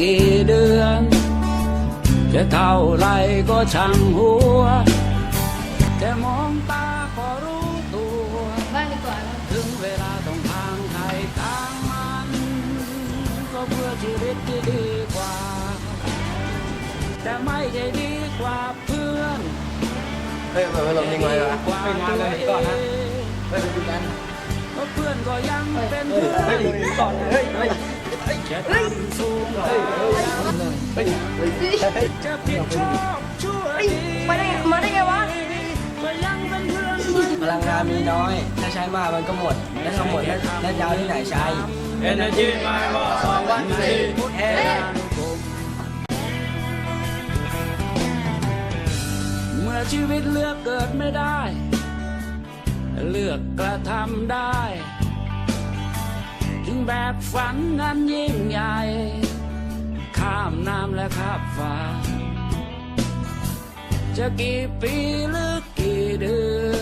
กี่เดือน จะเท่าไรก็ช่างหัวแค่มองตาก็รู้ตัวบ้านดีกว่าถึงเวลาต้องทางใครทางมัน ก็เพื่อชีวิตที่ดีกว่า แต่ไม่ใช่ดีกว่าเพื่อนเฮ้ยเปิดพัดลมทิ้งไว้เหรอกว่าไม่นานเลยก่อนนะเฮ้ยไปคุยกันเพราะเพื่อนก็ยังเป็นเฮ้ยเพื่อนเฮ้ยก่อนเฮ้ยเฮ้ย จะทำสูงเฮ้ยเฮ้ยเฮ้ยจะผิดชอบชั่วดีมาได้มาได้ไงวะก็ยังเป็นเพื่อนพลังงานมีน้อย ถ้าใช้มากมันก็หมด และทั้งหมดแล้วแล้วจะเอาที่ไหนใช้ Energy มาว่าสองวันสี่พุทธแห่งคมเมื่อชีวิตเลือกเกิดไม่ได้ เลือกกระทำได้ แบบฝันนั้นยิ่งใหญ่ ข้ามน้ำและข้ามฟ้า จะกี่ปีหรือกี่เดือ